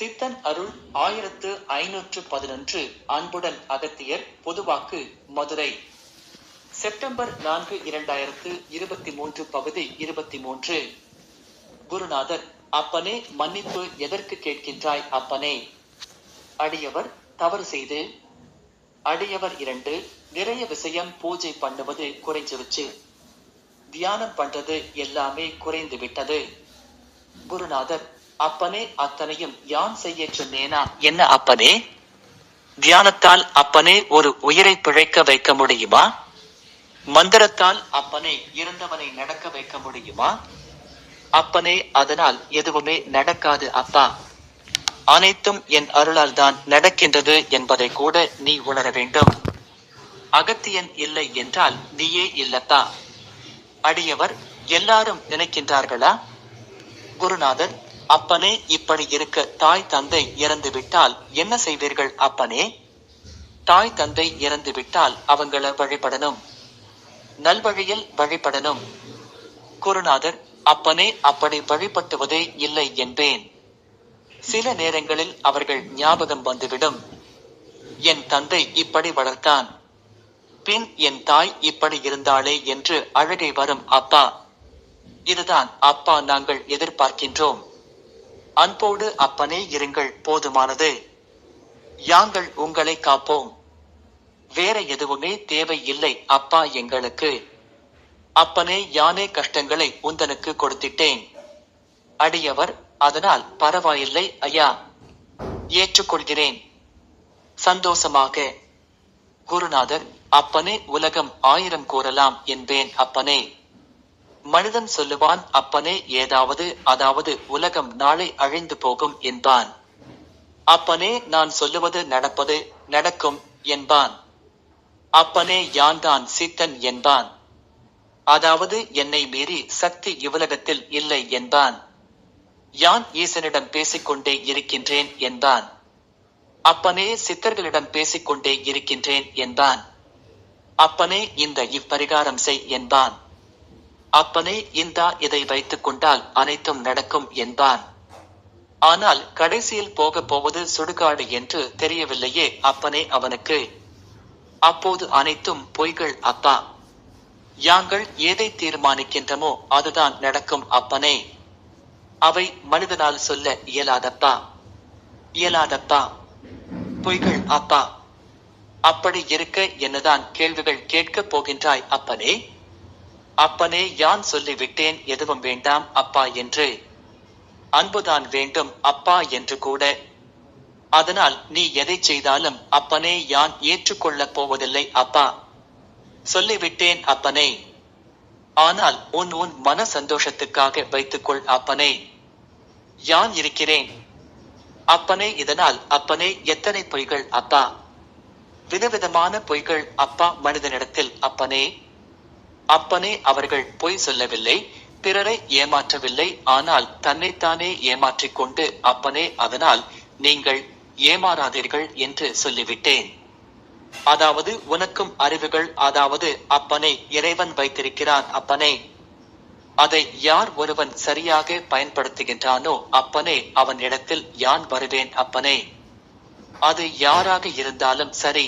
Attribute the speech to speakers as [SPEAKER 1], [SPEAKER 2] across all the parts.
[SPEAKER 1] சித்தன் அருள் ஆயிரத்து ஐநூற்று பதினொன்று அன்புடன் அகத்தியர் பொதுவாக்கு மதுரை. செப்டம்பர் நான்கு இரண்டாயிரத்து இருபத்தி மூன்று பகுதி இருபத்தி மூன்று. குருநாதர் அப்பனே மன்னிப்பு எதற்கு கேட்கின்றாய் அப்பனே? அடியவர் தவறு செய்து. அடியவர் இரண்டு நிறைய விஷயம் பூஜை பண்ணுவது குறைஞ்சிருச்சு. தியானம் பண்றது எல்லாமே குறைந்து விட்டது. குருநாதர் அப்பனே அத்தனையும் யான் செய்ய சொன்னேனா? என்ன அப்பனே? தியானத்தால் அப்பனே ஒரு உயிரை பிழைக்க வைக்க முடியுமா? மந்திரத்தால் அப்பனே இருந்தவனை நடக்க வைக்க முடியுமா? அப்பனே அதனால் எதுவுமே நடக்காது அப்பா. அனைத்தும் என் அருளால் தான் நடக்கின்றது என்பதை கூட நீ உணர வேண்டும். அகத்தியன் இல்லை என்றால் நீயே இல்லப்பா அடியவர் எல்லாரும் நினைக்கின்றார்களா? குருநாதர் அப்பனே இப்படி இருக்க தாய் தந்தை இறந்து விட்டால் என்ன செய்வீர்கள் அப்பனே? தாய் தந்தை இறந்து விட்டால் அவங்கள வழிபடணும். நல்வழியில் வழிபடணும். குருநாதர் அப்பனே அப்படி வழிபட்டுவதே இல்லை என்பேன். சில நேரங்களில் அவர்கள் ஞாபகம் வந்துவிடும். என் தந்தை இப்படி வளர்த்தான். பின் என் தாய் இப்படி இருந்தாளே என்று அழகை வரும் அப்பா. இதுதான் அப்பா நாங்கள் எதிர்பார்க்கின்றோம். அன்போடு அப்பனே இருங்கள் போதுமானது. யாங்கள் உங்களை காப்போம். வேற எதுவுமே தேவை இல்லை அப்பா எங்களுக்கு. அப்பனே யானே கஷ்டங்களை உந்தனுக்கு கொடுத்திட்டேன். அடியவர் அதனால் பரவாயில்லை ஐயா. ஏற்றுக்கொள்கிறேன். சந்தோஷமாக. குருநாதர் அப்பனே உலகம் ஆயிரம் கூறலாம் என்பேன் அப்பனே. மனிதன் சொல்லுவான் அப்பனே ஏதாவது அதாவது உலகம் நாளை அழிந்து போகும் என்பான். அப்பனே நான் சொல்லுவது நடப்பது நடக்கும் என்பான். அப்பனே யான் தான் சித்தன் என்பான். அதாவது என்னை மீறி சக்தி இவ்வுலகத்தில் இல்லை என்பான். யான் ஈசனிடம் பேசிக்கொண்டே இருக்கின்றேன் என்பான். அப்பனே சித்தர்களிடம் பேசிக்கொண்டே இருக்கின்றேன் என்பான். அப்பனே இந்த இப்பரிகாரம் செய் என்பான். அப்பனே இந்தா இதை வைத்துக் கொண்டால் அனைத்தும் நடக்கும் என்பான் ஆனால் கடைசியில் போக போவது சுடுகாடு என்று தெரியவில்லையே அப்பனே அவனுக்கு. அப்போது அனைத்தும் பொய்கள் அப்பா. யாங்கள் எதை தீர்மானிக்கின்றமோ அதுதான் நடக்கும் அப்பனே. அவை மனிதனால் சொல்ல இயலாதப்பா. இயலாதப்பா. பொய்கள் அப்பா. அப்படி இருக்க என்னதான் கேள்விகள் கேட்கப் போகின்றாய் அப்பனே? அப்பனே யான் சொல்லிவிட்டேன் எதுவும் வேண்டாம் அப்பா என்று. அன்புதான் வேண்டும் அப்பா என்று கூட. அதனால் நீ எதை செய்தாலும் அப்பனே யான் ஏற்றுக்கொள்ளப் போவதில்லை அப்பா. சொல்லிவிட்டேன் அப்பனே. ஆனால் உன் உன் மன சந்தோஷத்துக்காக வைத்துக்கொள் அப்பனே. யான் இருக்கிறேன்? அப்பனே இதனால் அப்பனே எத்தனை பொய்கள் அப்பா? விதவிதமான பொய்கள் அப்பா மனிதனிடத்தில் அப்பனே. அப்பனே அவர்கள் பொய் சொல்லவில்லை பிறரை ஏமாற்றவில்லை ஆனால் தன்னைத்தானே ஏமாற்றிக் கொண்டு அப்பனே அதனால் நீங்கள் ஏமாறாதீர்கள் என்று சொல்லிவிட்டேன். அதாவது உனக்கும் அறிவுகள் அதாவது அப்பனை இறைவன் வைத்திருக்கிறான் அப்பனே. அதை யார் ஒருவன் சரியாக பயன்படுத்துகின்றானோ அப்பனே அவன் இடத்தில் யான் வருவேன் அப்பனே. அது யாராக இருந்தாலும் சரி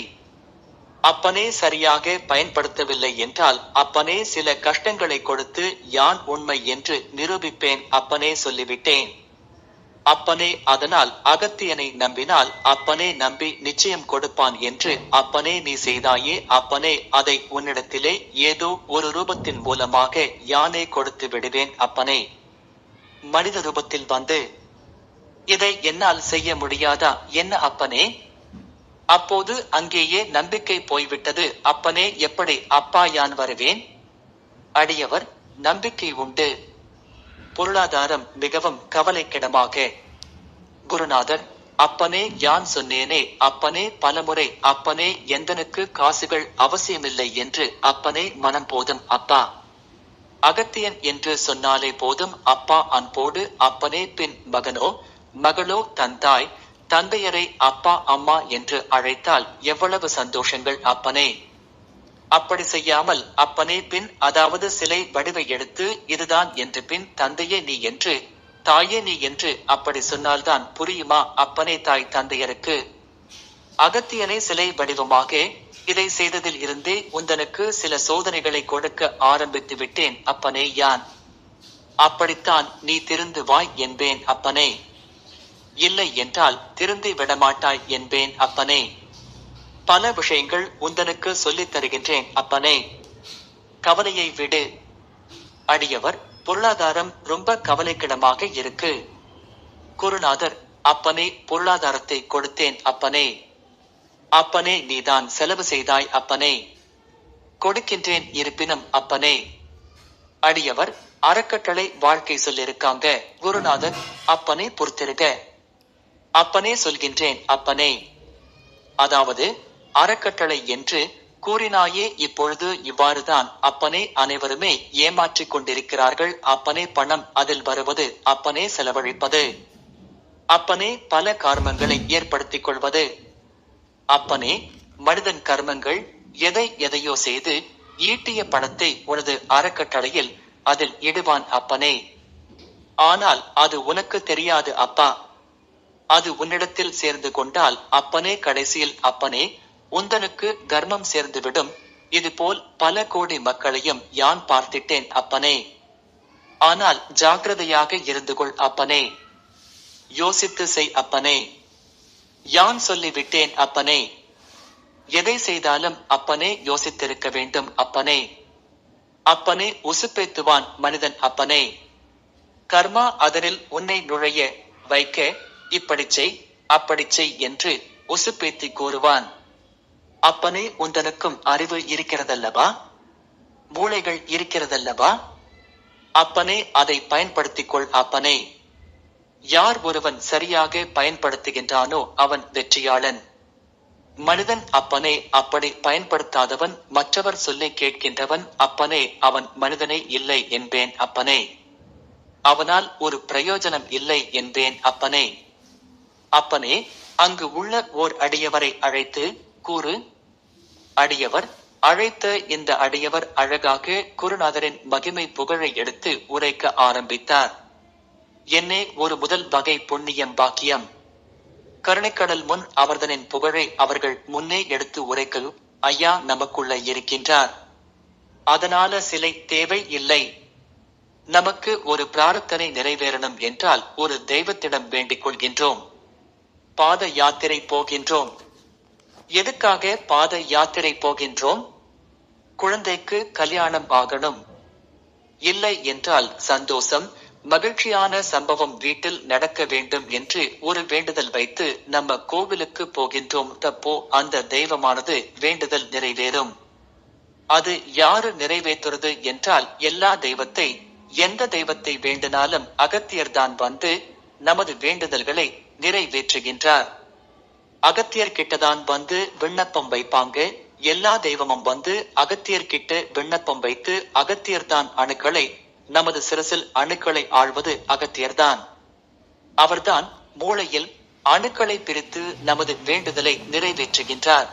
[SPEAKER 1] அப்பனே சரியாக பயன்படுத்தவில்லை என்றால் அப்பனே சில கஷ்டங்களை கொடுத்து யான் உண்மை என்று நிரூபிப்பேன் அப்பனே சொல்லிவிட்டேன். அப்பனே அதனால் அகத்தியனை நம்பினால் அப்பனே நம்பி நிச்சயம் கொடுப்பான் என்று அப்பனே நீ செய்தாயே அப்பனே அதை உன்னிடத்திலே ஏதோ ஒரு ரூபத்தின் மூலமாக யானே கொடுத்து விடுவேன் அப்பனே. மனித ரூபத்தில் வந்து இதை என்னால் செய்ய முடியாதா? என்ன அப்பனே? அப்போது அங்கேயே நம்பிக்கை போய்விட்டது. அப்பனே எப்படி அப்பா யான் வருவேன்? அடியவர் நம்பிக்கை உண்டு. பொருளாதாரம் மிகவும் கவலைக்கிடமாக. குருநாதர் அப்பனே யான் சொன்னேனே அப்பனே பலமுறை அப்பனே எந்தனுக்கு காசுகள் அவசியமில்லை என்று அப்பனே மனம் போதும் அப்பா. அகத்தியன் என்று சொன்னாலே போதும் அப்பா அன்போடு அப்பனே பின் மகனோ மகளோ தன் தாய் தந்தையரை அப்பா அம்மா என்று அழைத்தால் எவ்வளவு சந்தோஷங்கள் அப்பனே? அப்படி செய்யாமல் அப்பனே பின் அதாவது சிலை வடிவை எடுத்து இதுதான் என்று பின் தந்தையே நீ என்று தாயே நீ என்று அப்படி சொன்னால்தான் புரியுமா அப்பனே தாய் தந்தையருக்கு? அகத்தியனை சிலை வடிவமாக இதை செய்ததில் இருந்தே உந்தனுக்கு சில சோதனைகளை கொடுக்க ஆரம்பித்து விட்டேன் அப்பனே யான். அப்படித்தான் நீ திருந்து வாய் என்பேன் அப்பனே. இல்லை என்றால் திருந்தி விடமாட்டாய் என்பேன் அப்பனே. பல விஷயங்கள் உந்தனுக்கு சொல்லித் தருகின்றேன் அப்பனே. கவலையை விடு. அடியவர் பொருளாதாரம் ரொம்ப கவலைக்கிடமாக இருக்கு. குருநாதர் அப்பனே பொருளாதாரத்தை கொடுத்தேன் அப்பனே. அப்பனே நீதான் செலவு செய்தாய் அப்பனே. கொடுக்கின்றேன் இருப்பினும் அப்பனே. அடியவர் அறக்கட்டளை வாழ்க்கை சொல்லிருக்காங்க. குருநாதர் அப்பனே பொறுத்திருக்க. அப்பனே சொல்கின்றேன் அப்பனே. அதாவது அறக்கட்டளை என்று கூறினாயே இப்பொழுது இவ்வாறுதான் அப்பனே அனைவருமே ஏமாற்றிக் கொண்டிருக்கிறார்கள். அப்பனே பணம் அதில் வருவது அப்பனே செலவழிப்பது. அப்பனே பல கர்மங்களை ஏற்படுத்திக் கொள்வது. அப்பனே மனிதன் கர்மங்கள் எதை எதையோ செய்து ஈட்டிய பணத்தை உனது அறக்கட்டளையில் அதில் இடுவான் அப்பனே. ஆனால் அது உனக்கு தெரியாது அப்பா. அது உன்னிடத்தில் சேர்ந்து கொண்டால் அப்பனே கடைசியில் அப்பனே உந்தனுக்கு கர்மம் சேர்ந்துவிடும். இதுபோல் பல கோடி மக்களையும் யான் பார்த்திட்டேன் அப்பனே. ஆனால் ஜாக்கிரதையாக இருந்து கொள் அப்பனே. யோசித்து செய் அப்பனே. யான் சொல்லிவிட்டேன் அப்பனே. எதை செய்தாலும் அப்பனே யோசித்திருக்க வேண்டும் அப்பனே. அப்பனே உசுப்பேத்துவான் மனிதன் அப்பனே. கர்மா அதனில் உன்னை நுழைய வைக்க இப்படிச் செய் அப்படிச் செய் என்று உசுப்பேத்தி கூறுவான். அப்பனே உந்தனுக்கும் அறிவு இருக்கிறதல்லவா? மூளைகள் இருக்கிறதல்லவா? அப்பனே அதை பயன்படுத்திக் கொள் அப்பனே. யார் ஒருவன் சரியாக பயன்படுத்துகின்றானோ அவன் வெற்றியாளன். மனிதன் அப்பனே அப்படி பயன்படுத்தாதவன் மற்றவர் சொல்லை கேட்கின்றவன் அப்பனே அவன் மனிதனே இல்லை என்பேன் அப்பனே. அவனால் ஒரு பிரயோஜனம் இல்லை என்பேன் அப்பனே. அப்பனே அங்கு உள்ள ஓர் அடியவரை அழைத்து கூறு அடியவர் அழைத்த இந்த அடியவர் அழகாக குருநாதரின் மகிமை புகழை எடுத்து உரைக்க ஆரம்பித்தார். என்னே ஒரு முதல் வகை புண்ணியம் பாக்கியம். கருணைக்கடல் முன் அவர்தனின் புகழை அவர்கள் முன்னே எடுத்து உரைக்க ஐயா நமக்குள்ள இருக்கின்றார். அதனால சிலை தேவை இல்லை. நமக்கு ஒரு பிரார்த்தனை நிறைவேறணும் என்றால் ஒரு தெய்வத்திடம் வேண்டிக் கொள்கின்றோம். பாத யாத்திரை போகின்றோம். எதுக்காக பாத யாத்திரை போகின்றோம்? குழந்தைக்கு கல்யாணம் ஆகணும். இல்லை என்றால் சந்தோஷம் மகிழ்ச்சியான சம்பவம் வீட்டில் நடக்க வேண்டும் என்று ஒரு வேண்டுதல் வைத்து நம்ம கோவிலுக்கு போகின்றோம் தப்போ அந்த தெய்வமானது வேண்டுதல் நிறைவேறும். அது யாரு நிறைவேற்றுறது என்றால் எல்லா தெய்வத்தை எந்த தெய்வத்தை வேண்டினாலும் அகத்தியர்தான் வந்து நமது வேண்டுதல்களை நிறைவேற்றுகின்றார். அகத்தியர் கிட்டதான் வந்து விண்ணப்பம் வைப்பாங்க. எல்லா தெய்வமும் வந்து அகத்தியர் கிட்ட விண்ணப்பம் வைத்து அகத்தியர்தான் அணுக்களை நமது சிரசில் அணுக்களை ஆழ்வது அகத்தியர்தான். அவர்தான் மூளையில் அணுக்களை பிரித்து நமது வேண்டுதலை நிறைவேற்றுகின்றார்.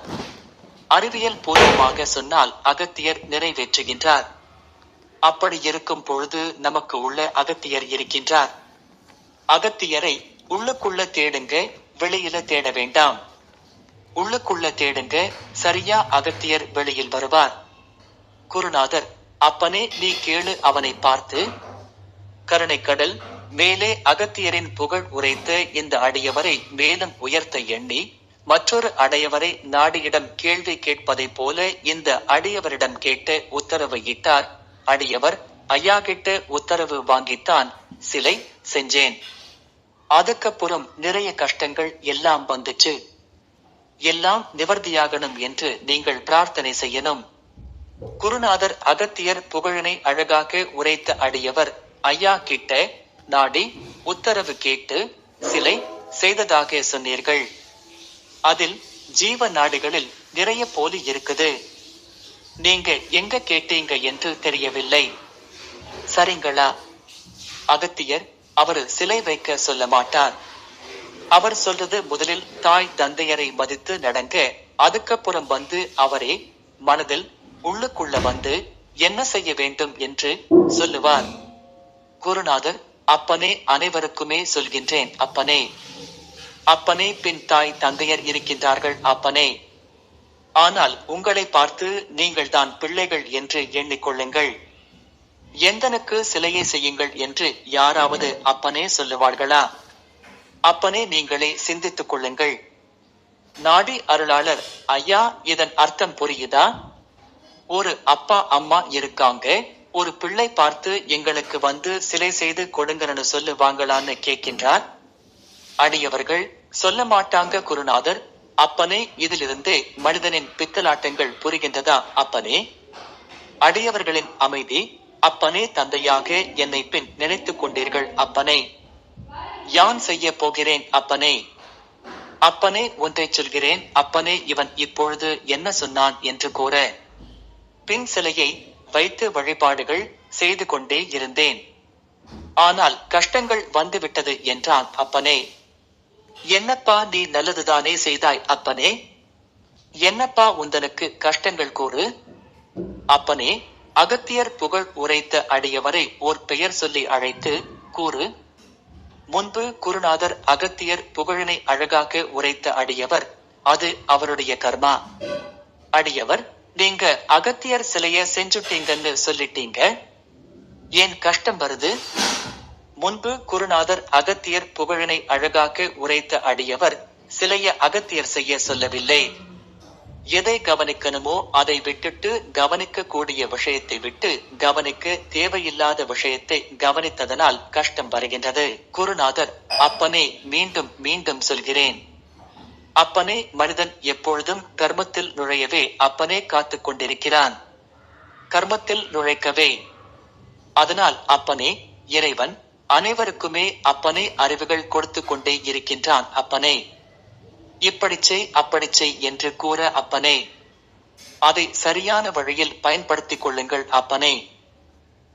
[SPEAKER 1] அறிவியல் பூர்வமாக சொன்னால் அகத்தியர் நிறைவேற்றுகின்றார். அப்படி இருக்கும் பொழுது நமக்கு உள்ள அகத்தியர் இருக்கின்றார். அகத்தியரை உள்ளுக்குள்ள தேடுங்க வெளியில தேட வேண்டாம். உள்ளுக்குள்ள தேடுங்க சரியா அகத்தியர் வெளியில் வருவார். குருநாதர் அப்பனே நீ கேளு அவனை பார்த்து கருணைக்கடல் மேலே அகத்தியரின் புகழ் உரைத்த இந்த அடியவரை மேலும் உயர்த்த எண்ணி மற்றொரு அடையவரை நாடியிடம் கேள்வி கேட்பதைப் போல இந்த அடியவரிடம் கேட்டு உத்தரவு இட்டார். அடியவர் ஐயா கிட்ட உத்தரவு வாங்கித்தான் சிலை செஞ்சேன். அதுக்கப்புறம் நிறைய கஷ்டங்கள் எல்லாம் வந்துச்சு. எல்லாம் நிவர்த்தியாகணும் என்று நீங்கள் பிரார்த்தனை செய்யணும். குருநாதர் அகத்தியர் புகழினை அழகாக உரைத்த அடியவர் ஐயா கிட்ட நாடி உத்தரவு கேட்டு சிலை செய்ததாக சொன்னீர்கள். அதில் ஜீவ நாடுகளில் நிறைய போலி இருக்குது. நீங்க எங்க கேட்டீங்க என்று தெரியவில்லை. சரிங்களா? அகத்தியர் அவர் சிலை வைக்க சொல்ல மாட்டார். அவர் சொல்றது முதலில் தாய் தந்தையரை மதித்து நடங்க. அதுக்கப்புறம் வந்து அவரே மனதில் உள்ளுக்குள்ள வந்து என்ன செய்ய வேண்டும் என்று சொல்லுவார். குருநாதர் அப்பனே அனைவருக்குமே சொல்கின்றேன் அப்பனே. அப்பனே பின் தாய் தந்தையர் இருக்கின்றார்கள் அப்பனே. ஆனால் உங்களை பார்த்து நீங்கள் தான் பிள்ளைகள் என்று எண்ணிக்கொள்ளுங்கள். எந்தனுக்கு சிலையை செய்யுங்கள் என்று யாராவது அப்பனே சொல்லுவார்களா? அப்பனே நீங்களே சிந்தித்துக் கொள்ளுங்கள். நாடி அருளாளர் ஐயா இதன் அர்த்தம் புரியுதா? ஒரு அப்பா அம்மா இருக்காங்க. ஒரு பிள்ளை பார்த்து எங்களுக்கு வந்து சிலை செய்து கொடுங்கன்னு சொல்லுவாங்களான்னு கேட்கின்றார். அடியவர்கள் சொல்ல மாட்டாங்க குருநாதர். அப்பனே இதிலிருந்தே மனிதனின் பித்தலாட்டங்கள் புரிகின்றதா அப்பனே? அடியவர்களின் அமைதி அப்பனே தந்தையாக என்னை பின் நினைத்துக் கொண்டீர்கள் அப்பனே. யான் செய்ய போகிறேன் அப்பனே? அப்பனே ஒன்றை சொல்கிறேன் அப்பனே இவன் இப்பொழுது என்ன சொன்னான் என்று கூற. பின் சிலையை வைத்து வழிபாடுகள் செய்து கொண்டே இருந்தேன். ஆனால் கஷ்டங்கள் வந்துவிட்டது என்றான் அப்பனே. என்னப்பா நீ நல்லதுதானே செய்தாய் அப்பனே? என்னப்பா உந்தனுக்கு கஷ்டங்கள் கூறு? அப்பனே அகத்தியர் புகழ் உரைத்த அடியவரை ஓர் பெயர் சொல்லி அழைத்து கூறு முன்பு குருநாதர் அகத்தியர் புகழினை அழகாக உரைத்த அடியவர் அது அவருடைய கர்மா. அடியவர் நீங்க அகத்தியர் சிலைய செஞ்சுட்டீங்கன்னு சொல்லிட்டீங்க. ஏன் கஷ்டம் வருது? முன்பு குருநாதர் அகத்தியர் புகழினை அழகாக உரைத்த அடியவர் சிலைய அகத்தியர் செய்ய சொல்லவில்லை. எதை கவனிக்கணுமோ அதை விட்டுட்டு கவனிக்க கூடிய விஷயத்தை விட்டு கவனிக்க தேவையில்லாத விஷயத்தை கவனித்ததனால் கஷ்டம் வருகின்றது. குருநாதர் அப்பனே மீண்டும் மீண்டும் சொல்கிறேன். அப்பனே மனிதன் எப்பொழுதும் கர்மத்தில் நுழையவே அப்பனே காத்துக் கொண்டிருக்கிறான். கர்மத்தில் நுழைக்கவே. அதனால் அப்பனே இறைவன் அனைவருக்குமே அப்பனே அறிவுகள் கொடுத்து கொண்டே இருக்கின்றான் அப்பனே. இப்படி செய் அப்படி செய் என்று கூற அப்பனே. அதை சரியான வழியில் பயன்படுத்திக் கொள்ளுங்கள் அப்பனே.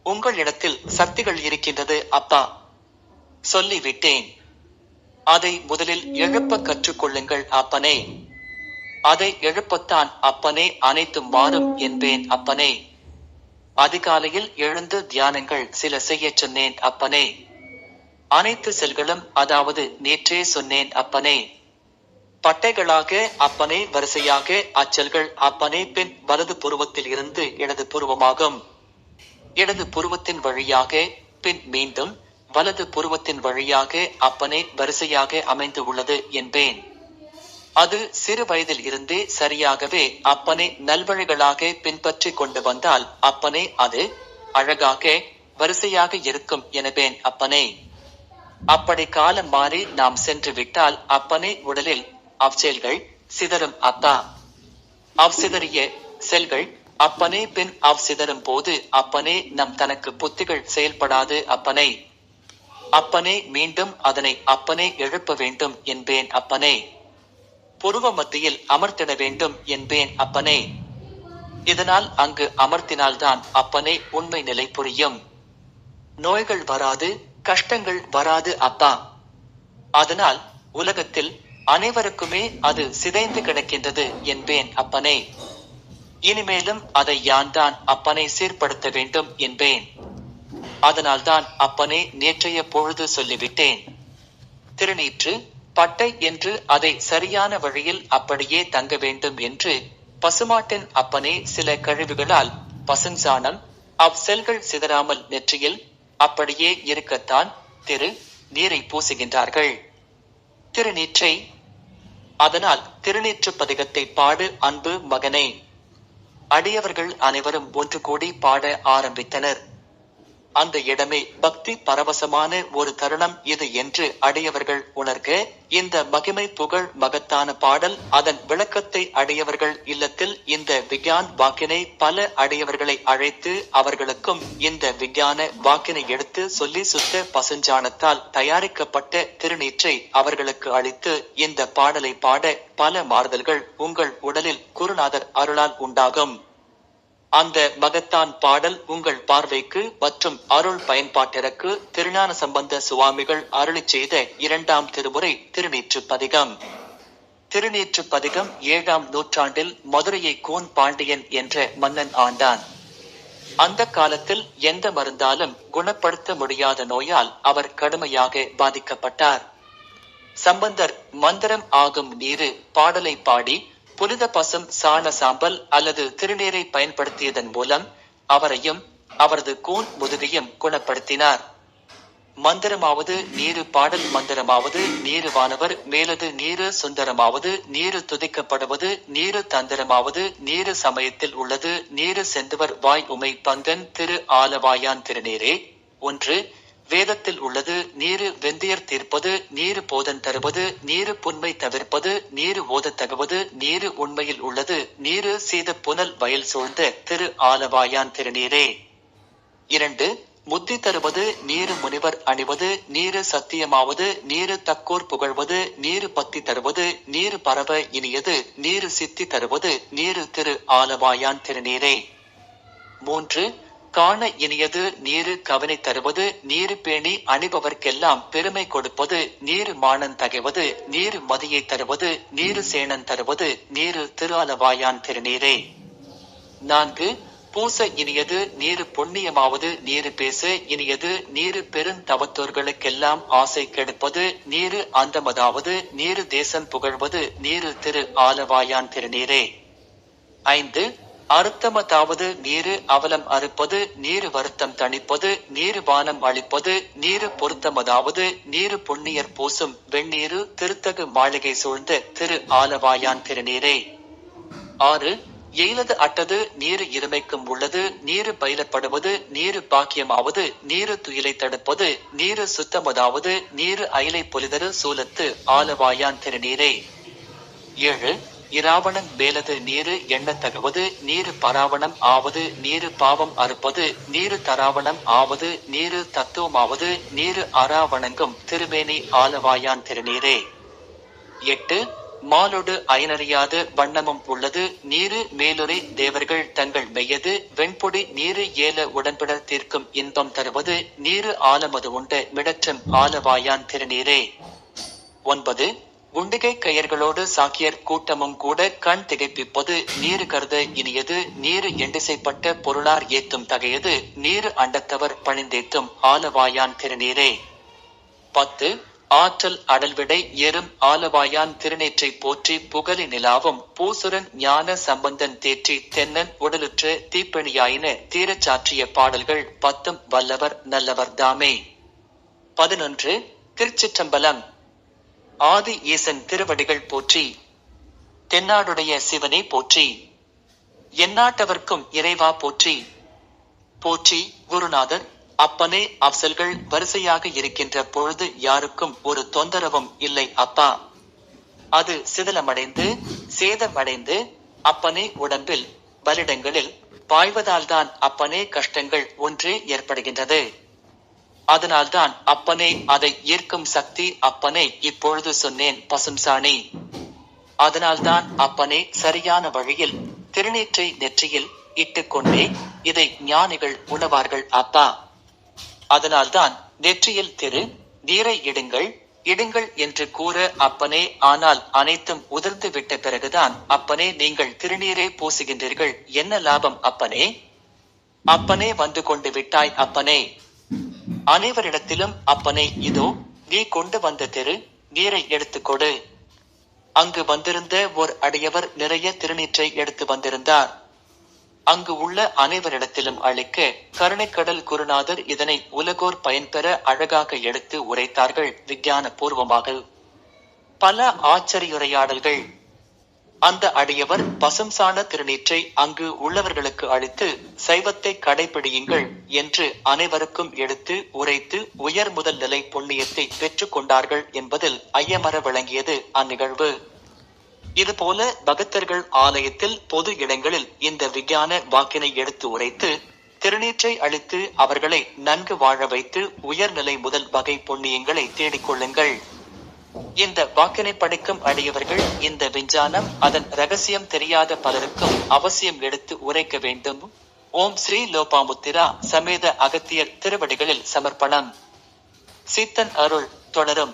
[SPEAKER 1] உங்களிடத்தில் சக்திகள் இருக்கின்றது அப்பா. சொல்லிவிட்டேன். அதை முதலில் எழுப்ப கற்றுக்கொள்ளுங்கள் அப்பனே. அதை எழுப்பத்தான் அப்பனே அனைத்தும் மாறும் என்பேன் அப்பனே. அதிகாலையில் எழுந்து தியானங்கள் சில செய்யச் சொன்னேன் அப்பனே. அனைத்து செல்களும் அதாவது நேற்றே சொன்னேன் அப்பனே. பட்டைகளாக அப்பனே வரிசையாக அச்சல்கள் அப்பனே பின் வலது புருவத்தில் இருந்து இடது புருவமாகும். இடது புருவத்தின் வழியாக பின் மீண்டும் வலது புருவத்தின் வழியாக அப்பனே வரிசையாக அமைந்து உள்ளது என்பேன். அது சிறு வயதில் இருந்தே சரியாகவே அப்பனை நல்வழிகளாக பின்பற்றி கொண்டு வந்தால் அப்பனே அது அழகாக வரிசையாக இருக்கும் எனவேன் அப்பனே. அப்படி காலம் மாறி நாம் சென்று விட்டால் அப்பனே உடலில் அவ்செயல்கள் சிதறும் அப்பா. அவ்சிதறிய செல்கள் அப்பனே பின் அவ் சிதறும் போது அப்பனே நம் தனக்கு புத்திகள் செயல்படாது அப்பனே. அப்பனே மீண்டும் அதனை அப்பனே எழுப்ப வேண்டும் என்பேன் அப்பனே. புருவ மத்தியில் அமர்த்திட வேண்டும் என்பேன் அப்பனே. இதனால் அங்கு அமர்த்தினால்தான் அப்பனே உண்மை நிலை புரியும். நோய்கள் வராது கஷ்டங்கள் வராது அப்பா. அதனால் உலகத்தில் அனைவருக்குமே அது சிதைந்து கிடக்கின்றது என்பேன் அப்பனே. இனிமேலும் அதை யான் தான் அப்பனை சீர்படுத்த வேண்டும் என்பேன். அதனால்தான் அப்பனே நேற்றைய பொழுது சொல்லிவிட்டேன். திருநீற்று பட்டை என்று அதை சரியான வழியில் அப்படியே தங்க வேண்டும் என்று பசுமாட்டின் அப்பனே சில கழிவுகளால் பசுஞ்சாணம் அவ் செல்கள் சிதறாமல் நெற்றியில் அப்படியே இருக்கத்தான் திரு நீரை பூசுகின்றார்கள். திருநீற்றை அதனால் திருநீற்று பதிகத்தை பாடு அன்பு மகனே. அடியவர்கள் அனைவரும் ஒன்று கூடி பாட ஆரம்பித்தனர். அந்த இடமே பக்தி பரவசமான ஒரு தருணம் இது என்று அடையவர்கள் உணர்க. இந்த மகிமை புகழ் மகத்தான பாடல் அதன் விளக்கத்தை அடையவர்கள் இல்லத்தில் இந்த விஞ்ஞான் வாக்கினை பல அடையவர்களை அழைத்து அவர்களுக்கும் இந்த விஞ்ஞான வாக்கினை எடுத்து சொல்லி சுத்த பசுஞ்சானத்தால் தயாரிக்கப்பட்ட திருநீற்றை அவர்களுக்கு அளித்து இந்த பாடலை பாட பல மாறுதல்கள் உங்கள் உடலில் குருநாதர் அருளால் உண்டாகும். அந்த மகத்தான் பாடல் உங்கள் பார்வைக்கு மற்றும் அருள் பயன்பாட்டிற்கு திருஞான சம்பந்த சுவாமிகள் அருளி செய்த இரண்டாம் திருமுறை திருநீற்று பதிகம். திருநீற்று பதிகம் ஏழாம் நூற்றாண்டில் மதுரையை கோன் பாண்டியன் என்ற மன்னன் ஆண்டான். அந்த காலத்தில் எந்த மருந்தாலும் குணப்படுத்த முடியாத நோயால் அவர் கடுமையாக பாதிக்கப்பட்டார். சம்பந்தர் மந்திரம் ஆகும் நீரு பாடலை பாடி புனித பசும் சாண சாம்பல் அல்லது திருநீரை பயன்படுத்தியதன் மூலம் அவரையும் அவரது கூன் முதுகையும் குணப்படுத்தினார். மந்திரமாவது நீரு பாடல் மந்திரமாவது நீரு வானவர் மேலது நீரு சுந்தரமாவது நீரு துதிக்கப்படுவது நீரு தந்திரமாவது நீரு சமயத்தில் உள்ளது நீரு செந்துவர் வாய் உமை பங்கன் திரு ஆலவாயான் திருநீரே. ஒன்று வேதத்தில் உள்ளது நீரு வெந்தயர் தீர்ப்பது நீரு போதன் தருவது நீரு புன்மை தவிர்ப்பது நீரு ஓத தகுவது நீரு உண்மையில் உள்ளது நீரு சீத புனல் வயல் சூழ்ந்த திரு ஆலவாயான் திருநீரே. இரண்டு முத்தி தருவது நீரு முனிவர் அணிவது நீரு சத்தியமாவது நீரு தக்கோர் புகழ்வது நீரு பத்தி தருவது நீரு பரவ இனியது நீரு சித்தி தருவது நீரு திரு ஆலவாயான் திருநீரே. மூன்று காண இனியது நீரு கவனை தருவது நீரு பேணி அணிபவர்க்கெல்லாம் பெருமை கொடுப்பது நீரு மானன் தகைவது நீரு மதியை தருவது நீரு சேனன் தருவது நீரு திரு ஆலவாயான் திருநீரே. நான்கு பூச இனியது நீரு புண்ணியமாவது நீரு பேச இனியது நீரு பெருந்தவத்தோர்களுக்கெல்லாம் ஆசை கெடுப்பது நீரு அந்தமதாவது நீரு தேசம் புகழ்வது நீரு திரு ஆலவாயான் திருநீரே. ஐந்து அறுத்தமதாவது நீரு அவலம் அறுப்பது நீரு வருத்தம் தணிப்பது நீரு வானம் அளிப்பது நீரு பொருத்தமதாவது நீரு பொன்னியர் பூசும் வெண்ணீரு திருத்தகு மாளிகை சூழ்ந்த திரு ஆலவாயான் திருநீரே. ஆறு எயிலது அட்டது நீரு இருமைக்கும் உள்ளது நீரு பயிலப்படுவது நீரு பாக்கியமாவது நீரு துயிலை தடுப்பது நீரு சுத்தமதாவது நீரு அயிலை பொலிதரு சூலத்து ஆலவாயான் திருநீரே. ஏழு இராவணன் மேலது நீரு எண்ணத்தகவது நீரு பராவணம் ஆவது நீரு பாவம் அறுப்பது நீரு தராவணம் ஆவது நீரு தத்துவமாவது நீரு அராவணங்கும் திருமேனி ஆலவாயான் திருநீரே. எட்டு மாலொடு அயனறியாது வண்ணமும் உள்ளது நீரு மேலுரை தேவர்கள் தங்கள் மெய்யது வெண்பொடி நீரு ஏல உடன்பட தீர்க்கும் இன்பம் தருவது நீரு ஆலமது உண்ட மிடற்றும் ஆலவாயான் திருநீரே. ஒன்பது குண்டிகை கயர்களோடு சாக்கியர் கூட்டமும் கூட கண் திகைப்பிப்பது நீரு கருத இனியது நீரு எண்டிசைப்பட்ட பொருளார் ஏத்தும் தகையது நீரு அண்டத்தவர் பணிந்தேத்தும் ஆலவாயான் திருநீரே. பத்து ஆற்றல் அடல்விடை எறும் ஆலவாயான் திருநேற்றை போற்றி புகழி நிலாவும் பூசுரன் ஞான சம்பந்தன் தேற்றி தென்னன் உடலுற்ற தீப்பெணியாயின தீரச் சாற்றிய பாடல்கள் பத்தும் வல்லவர் நல்லவர் தாமே. பதினொன்று திருச்சிற்றம்பலம் ஆதி ஈசன் திருவடிகள் போற்றி தென்னாடுடைய சிவனை போற்றி எந்நாட்டவர்க்கும் இறைவா போற்றி. போற்றி குருநாதர் அப்பனே அப்சல்கள் வரிசையாக இருக்கின்ற பொழுது யாருக்கும் ஒரு தொந்தரவும் இல்லை அப்பா. அது சிதிலமடைந்து சேதமடைந்து அப்பனே உடம்பில் பலிடங்களில் பாய்வதால்தான் அப்பனே கஷ்டங்கள் ஒன்றே ஏற்படுகின்றது. அதனால்தான் அப்பனே அதை ஈர்க்கும் சக்தி அப்பனே இப்பொழுது சொன்னேன் பசும் சாணி அதனால்தான் அப்பனே சரியான வழியில் திருநீற்றை நெற்றியில் இட்டுக்கொண்டே இதை ஞானிகள் உணவார்கள் அப்பா. அதனால்தான் நெற்றியில் திரு நீரை இடுங்கள் இடுங்கள் என்று கூற அப்பனே ஆனால் அனைத்தும் உதிர்ந்து விட்ட பிறகுதான் அப்பனே நீங்கள் திருநீரே பூசுகின்றீர்கள் என்ன லாபம் அப்பனே? அப்பனே வந்து கொண்டு விட்டாய் அப்பனே அனைவரிடத்திலும் அப்பனே இதோ நீ கொண்டு வந்த திரு நீரை எடுத்துக்கொடு அங்கு வந்திருந்த ஓர் அடியவர் நிறைய திருநீற்றை எடுத்து வந்திருந்தார். அங்கு உள்ள அனைவரிடத்திலும் அளிக்க கருணைக்கடல் குருநாதர் இதனை உலகோர் பயன்பெற அழகாக எடுத்து உரைத்தார்கள் விஞ்ஞான பூர்வமாக பல ஆச்சரியுரையாடல்கள் அந்த அடியவர் பசும்சான திருநீற்றை அங்கு உள்ளவர்களுக்கு அளித்து சைவத்தை கடைபிடியுங்கள் என்று அனைவருக்கும் எடுத்து உரைத்து உயர் முதல் நிலை புண்ணியத்தை பெற்றுக் கொண்டார்கள் என்பதில் ஐயமர விளங்கியது அந்நிகழ்வு. இதுபோல பகத்தர்கள் ஆலயத்தில் பொது இடங்களில் இந்த விஞ்ஞான வாக்கினை எடுத்து உரைத்து திருநீற்றை அளித்து அவர்களை நன்கு வாழ வைத்து உயர்நிலை முதல் வகை புண்ணியங்களை தேடிக்கொள்ளுங்கள் இந்த வாக்கினை படைக்கும் அடியவர்கள் இந்த விஞ்ஞானம் அதன் ரகசியம் தெரியாத பலருக்கும் அவசியம் எடுத்து உரைக்க வேண்டும். ஓம் ஸ்ரீ லோபாமுத்திரா சமேத அகத்தியர் திருவடிகளில் சமர்ப்பணம். சித்தன் அருள் தொடரும்.